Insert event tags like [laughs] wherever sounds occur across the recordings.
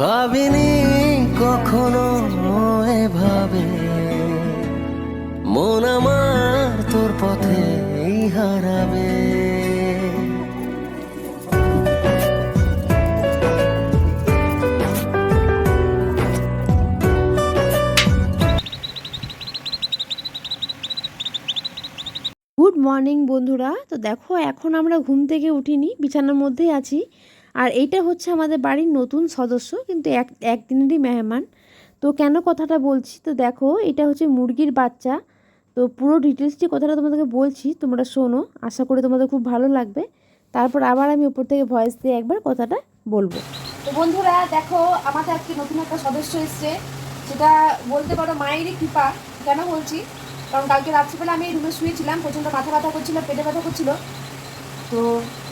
ভাবিনি কখনো এভাবে মন আমার তোর পথে হারাবে। গুড মর্নিং বন্ধুরা। তো দেখো, এখন আমরা ঘুম থেকে উঠিনি, বিছানার মধ্যেই আছি। আর এইটা হচ্ছে আমাদের বাড়ির নতুন সদস্য, কিন্তু এক, একদিনেরই মেহমান। তো কেন কথাটা বলছি? তো দেখো, এটা হচ্ছে মুরগির বাচ্চা। তো পুরো ডিটেলসটি কথাটা তোমাদেরকে বলছি, তোমরা শোনো, আশা করি তোমাদের খুব ভালো লাগবে। তারপর আবার আমি উপর থেকে ভয়েস দিয়ে একবার কথাটা বলব। তো বন্ধুরা, দেখো, আমাদের আজকে নতুন একটা সদস্য এসছে সেটা বলতে পারো মায়েরই কৃপা। কেন বলছি? কারণ কালকে রাত্রিবেলা আমি রুমে শুয়েছিলাম, প্রচণ্ড মাথা ব্যথা করছিল, পেটে ব্যথা করছিল। তো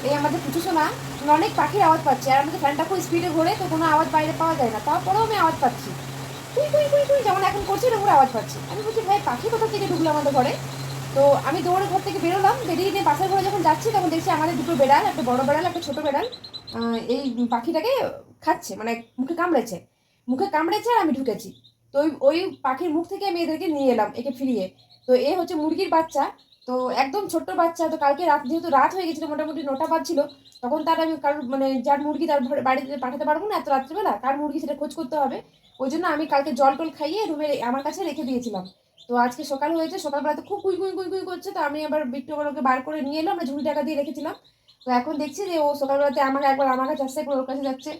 এই আমাদের পুচু মানে অনেক পাখির আওয়াজ পাচ্ছি। আর আমাদের ফ্যানটা খুব স্পিডে ঘোরে, তো কোনো আওয়াজ বাইরে পাওয়া যায় না। তারপরেও আমি আওয়াজ পাচ্ছি। কুই কুই কুই কুই, যেমন এখন করছি করে আওয়াজ পাচ্ছি। আমি বলছি, ভাই পাখি কোথা থেকে ঢুকলো আমাদের ঘরে। তো আমি দৌড়ে ঘর থেকে বেরোলাম। বেরিয়ে নিয়ে বাসের ঘরে যখন যাচ্ছি, তখন দেখছি আমাদের দুটো বেড়াল, একটা বড় বেড়াল, একটা ছোট বেড়াল এই পাখিটাকে খাচ্ছে মানে মুখে কামড়েছে। মুখে কামড়েছে আর আমি ঢুকেছি। তো ওই ওই পাখির মুখ থেকে আমি এদেরকে নিয়ে এলাম, একে ফিরিয়ে। তো এ হচ্ছে মুরগির বাচ্চা। তো একদম ছোট্ট বাচ্চা, তো কালকে রাত যেহেতু রাত হয়ে গেছিল, মোটামুটি নটা বাজছিল, তখন তার আমি কারোর মানে যার মুরগি তার বাড়িতে পাঠাতে পারব না এত রাত্রিবেলা কার মুরগি সেটা খোঁজ করতে হবে। ওই জন্য আমি কালকে জল টল খাইয়ে রুমে আমার কাছে রেখে দিয়েছিলাম। তো আজকে সকাল হয়েছে, সকালবেলা তো খুব কুই কুই কুই কুই করছে, তো আমি আবার বিট্টু ওকে বার করে নিয়ে এলাম আমরা ঝুড়ি টাকা দিয়ে রেখেছিলাম। তো এখন দেখছি যে ও সকালবেলাতে আমাকে একবার আমার কাছে আসছে, একবার ওর কাছে যাচ্ছে।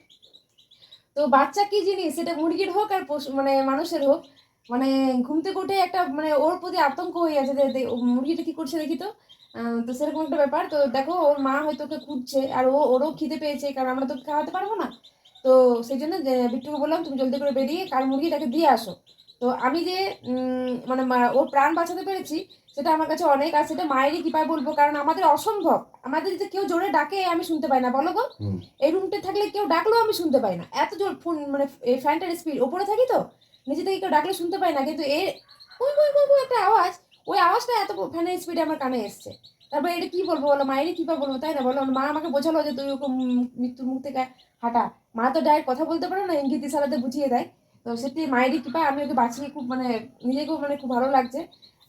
তো বাচ্চা কি জিনিস? সেটা মুরগির হোক আর মানে মানুষের হোক মানে ঘুম থেকে উঠে একটা মানে ওর প্রতি আতঙ্ক হয়ে আছে যে ও মুরগিটা কি করছে দেখি তো? তো সেরকম একটা ব্যাপার। তো দেখো ওর মা হয়তো ওকে খুঁজছে আর ও ওরও খিদে পেয়েছে কারণ আমরা তো খাওয়াতে পারব না। তো সেই জন্য বিট্টুকে বললাম তুমি জলদি করে বেরিয়ে কার মুরগিটাকে দিয়ে আসো। তো আমি যে মানে ওর প্রাণ বাঁচাতে পেরেছি সেটা আমার কাছে অনেক আর সেটা মায়েরই কৃপায় বলব কারণ আমাদের অসম্ভব। আমাদের যে কেউ জোরে ডাকে আমি শুনতে পাই না বলো গো? এই রুমটা থাকলে কেউ ডাকলেও আমি শুনতে পাই না। এত জোর ফোন মানে ফ্যানটার স্পিড ওপরে থাকি তো? নিচে থেকে কেউ ডাকলে শুনতে পাই না কিন্তু এর ওই কুই কুই একটা আওয়াজ। ওই আওয়াজটা এত ফ্যানের স্পিডে আমার কানে এসছে। তারপরে এটা কি বলব বলো? মায়ের মায়েরই কৃপা বলব তাই না? বলো মা আমাকে বোঝালো যে তুই ওকে মৃত্যুর মুখ থেকে হাঁটা। মা তো ডাইরেক্ট কথা বলতে পারে না ইঙ্গিত ইশারাতে বুঝিয়ে দেয়। তো সেটি মায়েরই কৃপা আমি ওকে বাঁচিয়ে খুব মানে নিজেকেও মানে খুব ভালো লাগছে।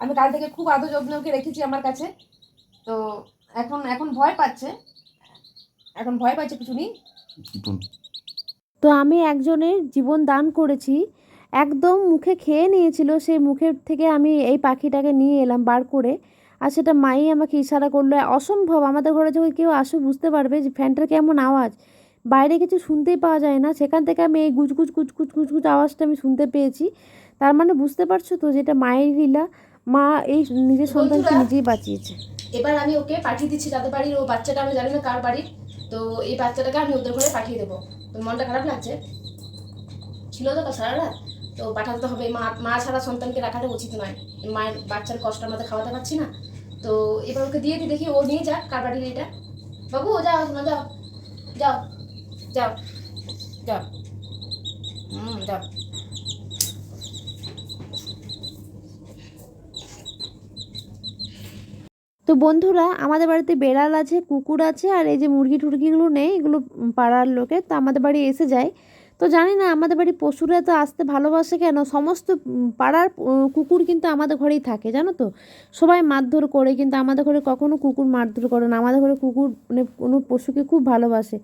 আমি কাল থেকে খুব আদর যত্ন ওকে রেখেছি আমার কাছে। তো এখন এখন ভয় পাচ্ছে। এখন ভয় পাচ্ছে কিছু নেই। তো আমি একজনের জীবন দান করেছি। একদম মুখে খেয়ে নিয়েছিল সেই মুখের থেকে আমি এই পাখিটাকে নিয়ে এলাম বার করে। আর সেটা মাই আমাকে ইশারা করল অসম্ভব আমাদের ঘরে যখন কেউ আসো বুঝতে পারবে যে ফ্যানটার কেমন আওয়াজ। বাইরে কিছু শুনতেই পাওয়া যায় না। সেখান থেকে আমি এই গুজগুজ গুজগুজ গুজগুজ আওয়াজটা আমি শুনতে পেয়েছি। তার মানে বুঝতে পারছ তো যেটা মায়ের লীলা। মা এই নিজের সন্তানকে নিজেই বাঁচিয়েছে। এবার আমি ওকে পাঠিয়ে দিচ্ছি তাদের বাড়ির ও বাচ্চাটা আমি জানি না কার বাড়ির তো এই বাচ্চাটাকে আমি ওদের ঘরে পাঠিয়ে দেবো। তো মনটা খারাপ লাগছে? ছিল তো সারা রাত? তো পাঠাতে তো হবে। মা মা ছাড়া সন্তানকে রাখাটা উচিত নয়। মায়ের বাচ্চার কষ্ট আমাদের খাওয়াতে পারছি না। তো এবার ওকে দিয়ে দিই দেখি ও নিয়ে যাক কার বাড়ির এটা। বাবু, ও যাও না যাও। যাও যাও যাও। হুম, যাও। তো বন্ধুরা, আমাদের বাড়িতে বেড়াল আছে, কুকুর আছে, আর এই যে মুরগি টুরগিগুলো নেই, এগুলো পাড়ার লোকে তো আমাদের বাড়ি এসে যায়। তো জানি না, আমাদের বাড়ি পশুরা তো আসতে ভালোবাসে কেন? সমস্ত পাড়ার কুকুর কিন্তু আমাদের ঘরেই থাকে, জানো তো? সবাই মারধর করে, কিন্তু আমাদের ঘরে কখনো কুকুর মারধর করে না। আমাদের ঘরে কুকুর মানে কোনো পশুকে খুব ভালোবাসে।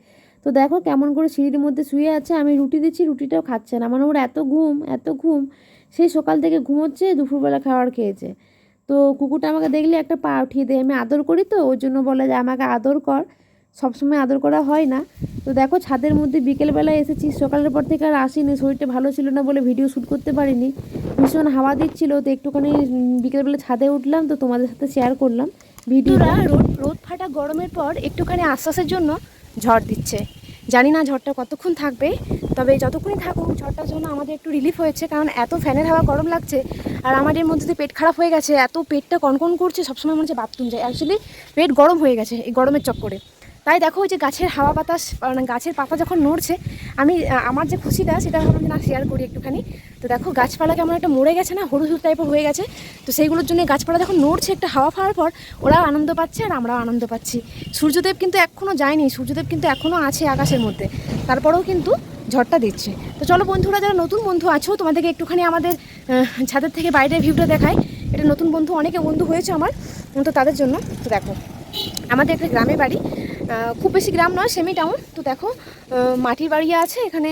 তো দেখো কেমন করে সিঁড়ির মধ্যে শুয়ে আছে, আমি রুটি দিচ্ছি, রুটিটাও খাচ্ছে না। মানে ওর এত ঘুম এত ঘুম সেই সকাল থেকে ঘুমোচ্ছে, দুপুরবেলা খাবার খেয়েছে। তো কুকুরটা আমাকে দেখলে একটা পা উঠিয়ে দেয়, আমি আদর করি তো ওই জন্য বলে যে, আমাকে আদর কর। সবসময় আদর করা হয় না। তো দেখো ছাদের মধ্যে বিকেলবেলায় এসেছি সকালের পর থেকে আর আসিনি শরীরটা ভালো ছিল না বলে ভিডিও শ্যুট করতে পারিনি। ভীষণ হাওয়া দিচ্ছিল তো একটুখানি বিকেলবেলা ছাদে উঠলাম তো তোমাদের সাথে শেয়ার করলাম ভিডিওটা রোদ রোদ ফাটা গরমের পর একটুখানি আশ্বাসের জন্য ঝড় দিচ্ছে। জানি না ঝড়টা কতক্ষণ থাকবে তবে যতক্ষণই থাকুক ঝড়টার জন্য আমাদের একটু রিলিফ হয়েছে কারণ এত ফ্যানের হাওয়া গরম লাগছে আর আমাদের মধ্যে দিয়ে পেট খারাপ হয়ে গেছে এত পেটটা কনকন করছে সবসময় মনে হচ্ছে বাথরুম যায়। অ্যাকচুয়ালি পেট গরম হয়ে গেছে এই গরমের চক্করে। তাই দেখো ওই যে গাছের হাওয়া বাতাস মানে গাছের পাতা যখন নড়ছে, আমি আমার যে খুশিটা সেটা যে না শেয়ার করি একটুখানি। তো দেখো গাছপালা কেমন একটা মরে গেছে না, হলুদ হলুদ টাইপের হয়ে গেছে। তো সেইগুলোর জন্য গাছপালা যখন নড়ছে, একটা হাওয়া খাওয়ার পর ওরাও আনন্দ পাচ্ছে আর আমরাও আনন্দ পাচ্ছি। সূর্যদেব কিন্তু এখনও যায়নি, সূর্যদেব কিন্তু এখনও আছে আকাশের মধ্যে। তারপরেও কিন্তু ঝড়টা দিচ্ছে। তো চলো বন্ধুরা, যারা নতুন বন্ধু আছো, তোমাদেরকে একটুখানি আমাদের ছাদের থেকে বাইরের ভিউটা দেখায় এটা নতুন বন্ধু, অনেকে বন্ধু হয়েছে আমার, তো তাদের জন্য, তো দেখো। আমাদের একটা গ্রামে বাড়ি খুব বেশি গ্রাম নয় সেমি টাউন তো দেখো মাটির বাড়ি আছে, এখানে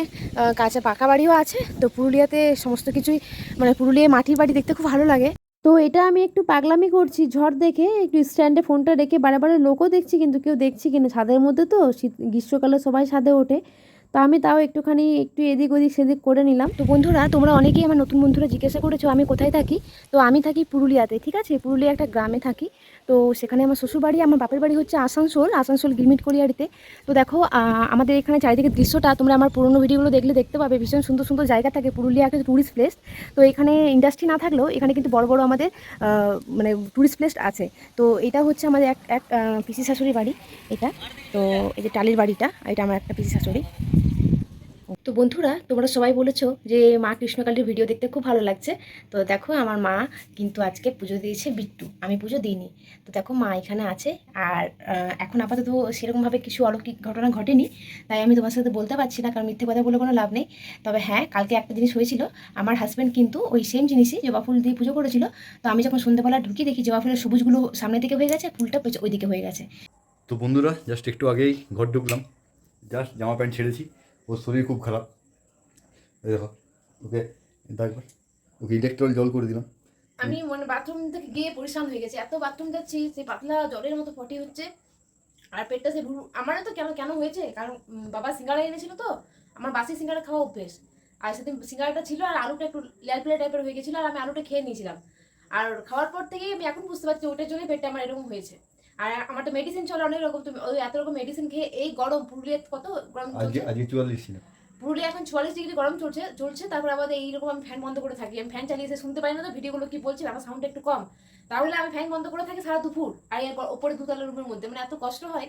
কাঁচা পাকা বাড়িও আছে। তো পুরুলিয়াতে সমস্ত কিছুই মানে পুরুলিয়ায় মাটির বাড়ি দেখতে খুব ভালো লাগে। তো এটা আমি একটু পাগলামি করছি, ঝড় দেখে, একটু স্ট্যান্ডে ফোনটা রেখে বারে বারে লোকও দেখছি, কিন্তু কেউ দেখছি কিনা। ছাদের মধ্যে তো শীত, গ্রীষ্মকালে সবাই ছাদে ওঠে। তো আমি তাও একটুখানি একটু এদিক ওদিক সেদিক করে নিলাম। তো বন্ধুরা, তোমরা অনেকেই আমার নতুন বন্ধুরা জিজ্ঞাসা করেছ, আমি কোথায় থাকি? তো আমি থাকি পুরুলিয়াতে, ঠিক আছে? পুরুলিয়া একটা গ্রামে থাকি। তো সেখানে আমার শ্বশুরবাড়ি, আমার বাপের বাড়ি হচ্ছে আসানসোল আসানসোল গিরমিট কলিয়ারিতে তো দেখো আমাদের এখানে চারিদিকে দৃশ্যটা, তোমরা আমার পুরোনো ভিডিওগুলো দেখলে দেখতে পাবে, ভীষণ সুন্দর সুন্দর জায়গা থাকে, পুরুলিয়া একটা ট্যুরিস্ট প্লেস তো এখানে ইন্ডাস্ট্রি না থাকলেও, এখানে কিন্তু বড় বড় আমাদের মানে ট্যুরিস্ট প্লেস আছে। তো এটা হচ্ছে আমাদের এক এক পিসি শাশুড়ি বাড়ি, এটা। তো এই যে টালির বাড়িটা, এটা আমার একটা পিসি শাশুড়ি তো বন্ধুরা, তোমরা সবাই বলেছ যে মা কৃষ্ণকালীর ভিডিও দেখতে খুব ভালো লাগছে। তো দেখো, আমার মা কিন্তু আজকে পুজো দিয়েছে বিট্টু। আমি পুজো দিইনি। তো দেখো, মা এখানে আছে। আর এখন আপাতত সেরকমভাবে কিছু অলৌকিক ঘটনা ঘটেনি। তাই আমি তোমার সাথে বলতে পারছি না, কারণ মিথ্যে কথা বলে কোনো লাভ নেই। তবে হ্যাঁ কালকে একটা জিনিস হয়েছিল। আমার হাজব্যান্ড কিন্তু ওই সেম জিনিসই জবা ফুল দিয়ে পুজো করেছিল। তো আমি যখন সন্ধ্যেবেলা ঢুকি দেখি জবা ফুলের সবুজগুলো সামনের দিকে হয়ে গেছে, ফুলটা পেছ- ওই দিকে হয়ে গেছে। তো বন্ধুরা জাস্ট একটু আগেই ঘর ঢুকলাম। জাস্ট জামা প্যান্ট ছেড়েছি। ওর শরীর খুব খারাপ। এই দেখো, ওকে একবার, ওকে ইলেকট্রল জল করে দিলাম। আমি মানে বাথরুম থেকে গিয়ে পরিশ্রম হয়ে গেছে। এত বাথরুম যাচ্ছি, সেই পাতলা জলের মতো পটি হচ্ছে। আর পেটটা সে ভুরু আমারও তো কেন কেন হয়েছে? কারণ বাবা সিঙ্গাড়া এনেছিল তো, আমার বাসি সিঙ্গাড়া খাওয়া অভ্যেস। আর সেদিন সিঙ্গাড়াটা ছিল আর আলুটা একটু ল্যাল পেলে টাইপের হয়ে গেছিল আর আমি আলুটা খেয়ে নিয়েছিলাম। আর খাওয়ার পর থেকেই আমি এখন বুঝতে পারছি ওটার জন্যই পেটটা আমার এরকম হয়েছে। আর আমার তো মেডিসিন চলে অনেক রকম তুমি ওই এত রকম মেডিসিন খেয়ে এই গরম পুরুলিয়াতে কত গরম আজকে আজকে চুয়াল্লিশ ছিল পুরুলিয়া এখন চুয়াল্লিশ ডিগ্রি গরম চলছে চলছে তারপর আমাদের এইরকম আমি ফ্যান বন্ধ করে থাকি। আমি ফ্যান চালিয়ে শুনতে পাই না তো ভিডিওগুলো কি বলছি আমার সাউন্ড একটু কম। তাহলে আমি ফ্যান বন্ধ করে থাকি সারা দুপুর আর এর ওপরে দুতলা রুমের মধ্যে। মানে এত কষ্ট হয়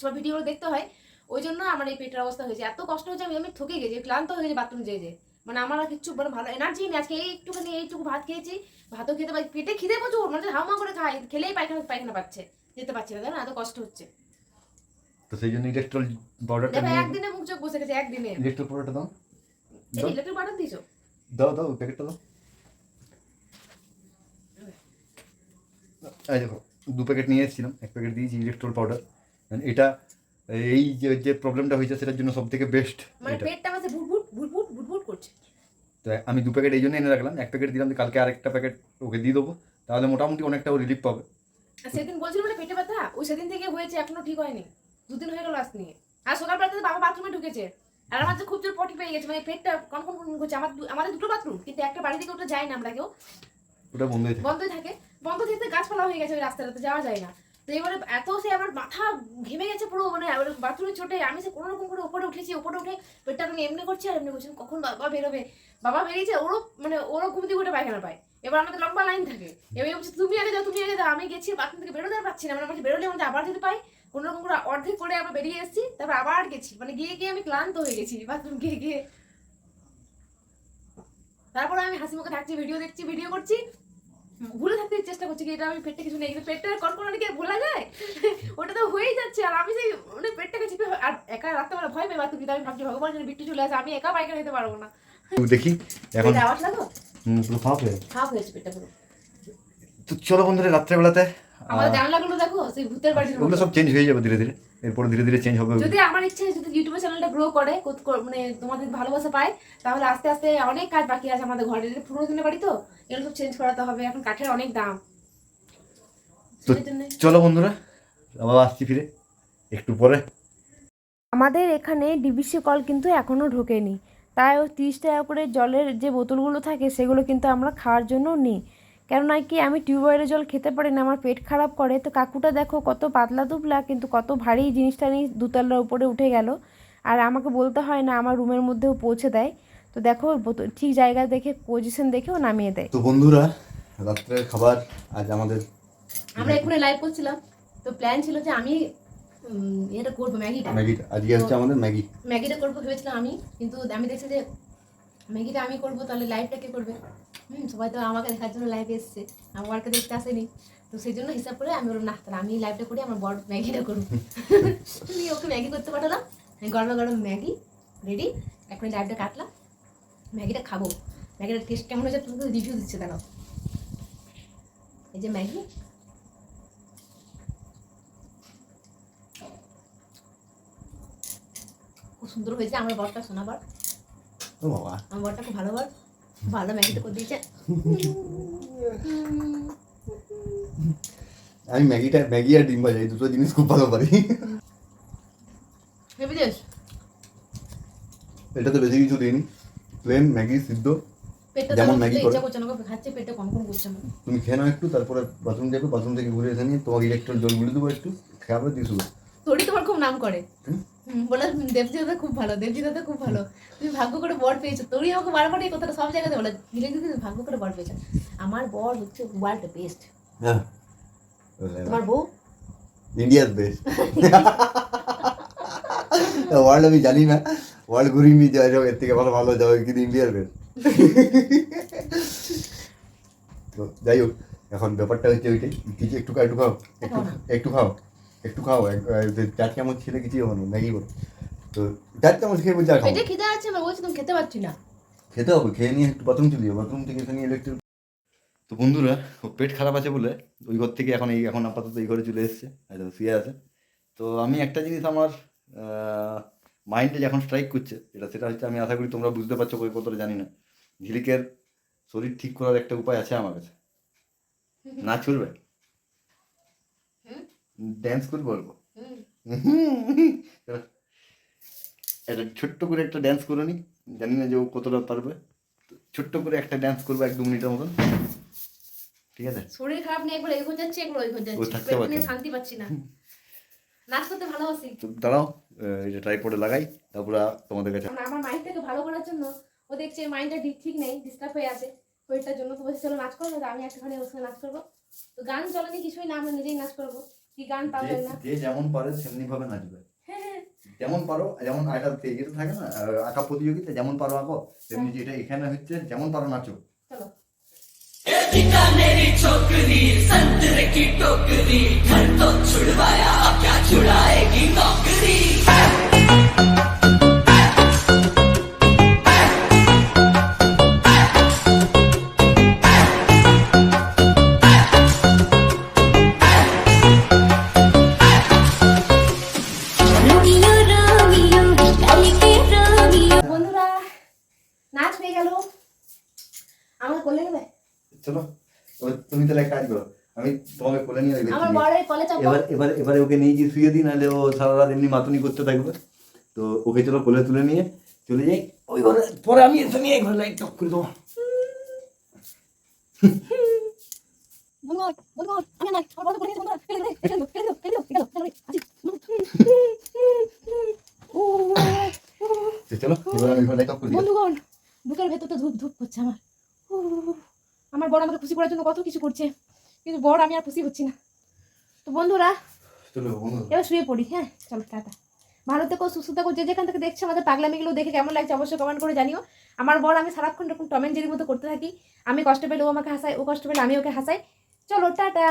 সব ভিডিওগুলো দেখতে হয়। ওই জন্য আমার এই পেটের অবস্থা হয়েছে। এত কষ্ট হয়েছে আমি আমি থকে গেছি ক্লান্ত হয়ে গেছি বাথরুম যেয়ে যে মানে আমার আর কিচ্ছু মানে ভালো এনার্জি নেই। আজকে একটুখানি এইটুকু ভাত খেয়েছি ভাতও খেতে পারি পেটে খিদে প্রচুর মানে হাওমা করে খাই খেলেই পায়খানা পায়খানা পাচ্ছে যেতে পারছি না জানো? এত কষ্ট হচ্ছে। তো সেই জন্য ইলেকট্রল পাউডারটা দেখো নিয়ে একদিনে মুখ চোখ বসে গেছে একদিনে। ইলেকট্রল পাউডারটা দাও। এই ইলেকট্রিক বাটন দিয়েছ দাও দাও প্যাকেটটা দাও। এই দেখো দু প্যাকেট নিয়ে এসেছিলাম এক প্যাকেট দিয়েছি ইলেকট্রল পাউডার এটা এই যে যে প্রবলেমটা হয়েছে সেটার জন্য সব থেকে বেস্ট মানে পেটটা আমাদের তো আমি দু প্যাকেট এই জন্য এনে রাখলাম। এক প্যাকেট দিলাম কালকে আরেকটা প্যাকেট ওকে দিয়ে দেবো। তাহলে মোটামুটি অনেকটা ও রিলিফ পাবে। সেদিন বলছিল পেটে ব্যথা। ওই সেদিন থেকে হয়েছে এখনও ঠিক হয়নি। দুদিন হয়ে গেল আজ নিয়ে আর সকালবেলা বাবা বাথরুমে ঢুকেছে। আর আমার খুব জোর পটি পেয়ে গেছে মানে পেটটা কন করছে। আমার আমাদের দুটো বাথরুম কিন্তু একটা বাড়ি থেকে ওটা যায় না আমরা কেউ ওটা বন্ধ থাকে। বন্ধই থাকে। বন্ধ থেকে গাছপালা হয়ে গেছে ওই রাস্তাটাতে যাওয়া যায় না। তো এবারে এত সে আমার মাথা ঘেমে গেছে পুরো মানে বাথরুমে ছোটে, আমি সে কোনো রকম করে উপরে উঠেছি, উপরে উঠে পেটটা আমি এমনি করছি আর এমনি করছি কখন বাবা বেরোবে? বাবা বেরিয়েছে, ওরও মানে ওরও ঘুম দিয়ে উঠে পায়খানা পায়। এবার আমাদের লম্বা লাইন থাকে। এবার বলছে, তুমি আগে যাও, তুমি আগে যাও। আমি গেছি বাথরুম থেকে বেরোতে পারছি না। মানে আমাকে বেরোলে আমাদের আবার যদি পাই কোনো রকম করে অর্ধেক করে আবার বেরিয়ে এসেছি, তারপর আবার গেছি। মানে গিয়ে গিয়ে আমি ক্লান্ত হয়ে গেছি বাথরুম গিয়ে গিয়ে। তারপর আমি হাসি মুখে থাকছি ভিডিও দেখছি ভিডিও করছি। ভুলে থাকতে চেষ্টা করছি কি এটা আমি পেটটা কিছু নেই কিন্তু পেটটা কনকনানি কি দিকে ভোলা যায়? ওটা তো হয়েই যাচ্ছে আর আমি সেই মানে পেটটাকে চিপে আর একা রাত্রেবেলা ভয় পেয়ে বাথরুম আমি ভাবছি ভগবান যেন বিট্টু চলে আসে আমি একা বাইকে যেতে পারব না। দেখি এখন আওয়াজ লাগো হুম, পুরো ফাঁপ হয়ে গেছে। হয়েছে পেটটা পুরো। তো চলো বন্ধুরা রাত্রেবেলাতে আমাদের জানলাগুলো দেখো সেই ভূতের বাড়ির ওগুলো সব চেঞ্জ হয়ে যাবে ধীরে ধীরে। এরপর ধীরে ধীরে চেঞ্জ হবে যদি আমার ইচ্ছে যদি ইউটিউবে চ্যানেলটা গ্রো করে মানে তোমাদের ভালোবাসা পায় তাহলে আস্তে আস্তে অনেক কাজ বাকি আছে আমাদের ঘরে। এটা পুরোনো দিনের বাড়ি তো এগুলো সব চেঞ্জ করাতে হবে। এখন কাঠের অনেক দাম। তো চলো বন্ধুরা আবার আসছি ফিরে একটু পরে। আমাদের এখানে ডিবিসি কল কিন্তু এখনও ঢোকেনি। তাই ওই তিরিশ টাকা করে জলের যে বোতলগুলো থাকে সেগুলো কিন্তু আমরা খাওয়ার জন্য নিই। কেননা কি আমি টিউবওয়েলের জল খেতে পারি না আমার পেট খারাপ করে। তো কাকুটা দেখো কত পাতলা দুবলা কিন্তু কত ভারী জিনিসটা নিয়ে দুতলার উপরে উঠে গেল। আর আমাকে বলতে হয় না আমার রুমের মধ্যেও পৌঁছে দেয়। তো দেখো ঠিক জায়গা দেখে পজিশন দেখেও নামিয়ে দেয়। তো বন্ধুরা রাত্রের খাবার আজ আমাদের আমরা এখানে লাইভ করছিলাম। তো প্ল্যান ছিল যে আমি এটা করব ম্যাগিটা। ম্যাগিটা আজকে হচ্ছে আমাদের ম্যাগি। ম্যাগিটা করব ভেবেছিলাম আমি কিন্তু আমি দেখছি যে ম্যাগিটা আমি করব তাহলে লাইভটা কে করবে? হুম সবাই তো আমাকে দেখার জন্য লাইভে এসছে। আমাকে দেখতে আসেনি। তো সেই জন্য হিসাব করে আমি বললাম না তাহলে আমি লাইভটা করি আমার বড় ম্যাগিটা করব [laughs] নিয়ে ওকে ম্যাগি করতে পাঠালাম। গরম গরম ম্যাগি রেডি এখন লাইভটা কাটলাম। ম্যাগিটা খাব। ম্যাগিটার টেস্ট কেমন হয়েছে তুমি রিভিউ দিচ্ছে কেন এই যে ম্যাগি। খুব সুন্দর হয়েছে আমার বরটা শোনাবার ও বাবা। আমার বরটা খুব ভালো বর ভালো ম্যাগিটা করে দিয়েছে। আমি ম্যাগিটা ম্যাগি আর ডিম ভাজা এই দুটো জিনিস খুব ভালো পারি। এটা তো বেশি কিছু দিইনি। প্লেন ম্যাগি সিদ্ধ। যেমন ম্যাগি করে। তুমি খেয়ে নাও একটু তারপরে বাথরুম যাবে বাথরুম থেকে ঘুরে এসে নিয়ে তোমাকে ইলেকট্রল জল গুলে দেবো একটু। খাবে দিয়ে শুধু তোরই তোমার খুব নাম করে। বলে দেবজিদাদা খুব ভালো দেবজিদাদা খুব ভালো। তুমি ভাগ্য করে বর পেয়েছ। তোরই আমাকে বারবার এই কথাটা সব জায়গাতে বলে। দিলে দিদি তুমি ভাগ্য করে বর পেয়েছ। আমার বর হচ্ছে ওয়ার্ল্ড বেস্ট। হ্যাঁ। তোমার বউ? ইন্ডিয়ার বেস্ট। ওয়ার্ল্ড আমি জানি না। ওয়ার্ল্ড নিয়ে যাওয়া যাবে এর থেকে ভালো ভালো যাবে কিন্তু ইন্ডিয়ার বেস্ট। তো যাই হোক এখন ব্যাপারটা হচ্ছে ওইটাই। কিছু একটু খাও একটু খাও একটু খাও। একটু খাও চার চামচ খেলে কিছু হবে না ম্যাগি করো। তো চার চামচ খেয়ে বলছি আর পেটে খিদে আছে আমার বলছি তুমি খেতে পারছি না। খেতে হবে খেয়ে নিয়ে একটু বাথরুম চলে যাব বাথরুম থেকে এসে নিয়ে ইলেকট্রিক তো বন্ধুরা ও পেট খারাপ আছে বলে ওই ঘর থেকে এখন এই এখন আপাতত এই ঘরে চলে এসেছে একদম শুয়ে আছে। তো আমি একটা জিনিস আমার মাইন্ডে যখন স্ট্রাইক করছে এটা সেটা হচ্ছে আমি আশা করি তোমরা বুঝতে পারছ কই কতটা জানি না ঝিলিকের শরীর ঠিক করার একটা উপায় আছে আমার কাছে। না করবে ড্যান্স অল্প চলো। একটা ছোট্ট করে একটা ড্যান্স করে নি জানি না যে ও কতটা পারবে। ছোট্ট করে একটা ড্যান্স করব এক দু মিনিটের মতন। ঠিক আছে? শরীর খারাপ নিয়ে একবার এই ঘর যাচ্ছে একবার ওই ঘর যাচ্ছে। পেট। শান্তি পাচ্ছি না। নাচ করতে ভালোবাসি। তো দাঁড়াও এটা ট্রাইপডে লাগাই তারপরে তোমাদের কাছে। আমার মাইন্ডটাকে ভালো করার জন্য ও দেখছে মাইন্ডটা ঠিক নেই ডিস্টার্ব হয়ে আছে। শরীরটার জন্য তো চলো নাচ করব আমি একটুখানি ওর সঙ্গে নাচ করব। তো গান চলেনি কিছুই না আমরা নিজেই নাচ করব। কি গান তাও না? যে যেমন পারে সেমনি ভাবে নাচবে যেমন পারো যেমন এটা যেটা থাকে না আঁকা প্রতিযোগিতা যেমন পারো আঁকো তেমনি যেটা এখানে হচ্ছে যেমন পারো নাচো। চলো। রোমিও হয়ে গেল। আমাকে কোলে নেবে? চলো তুমি তাহলে কাজ করো আমি তোমাকে কোলে নিয়ে ওই আমার বরের কলে চাপো। এবার এবার এবারে ওকে নিয়ে গিয়ে শুয়ে দিই নাহলে ও সারা রাত এমনি মাতুনি করতে থাকবে। তো ওকে চলো কোলে তুলে নিয়ে চলে যাই। ওই ঘরে পরে আমি এসে নিয়ে ঘরে লাইট অফ করে দেবো। চলো এবার আমি ঘরে লাইট অফ করে দিই। বুকের ভেতরটা ধূপ ধূপ করছে আমার। আমার বড় আমাকে খুশি করার জন্য কত কিছু করছে কিন্তু বড় আমি আর খুশি হচ্ছি না। তো বন্ধুরা এবার শুয়ে পড়ি হ্যাঁ? চলো টাটা। ভালো থেকো সুস্থ থাকো যে যেখান থেকে দেখছ আমাদের পাগলামিগুলো দেখে কেমন লাগছে অবশ্যই কমেন্ট করে জানিও। আমার বর আমি সারাক্ষণ এরকম টমেন জেরির মতো করতে থাকি। আমি কষ্ট পেলে ও আমাকে হাসাই ও কষ্ট পেলে আমি ওকে হাসাই। চলো টাটা।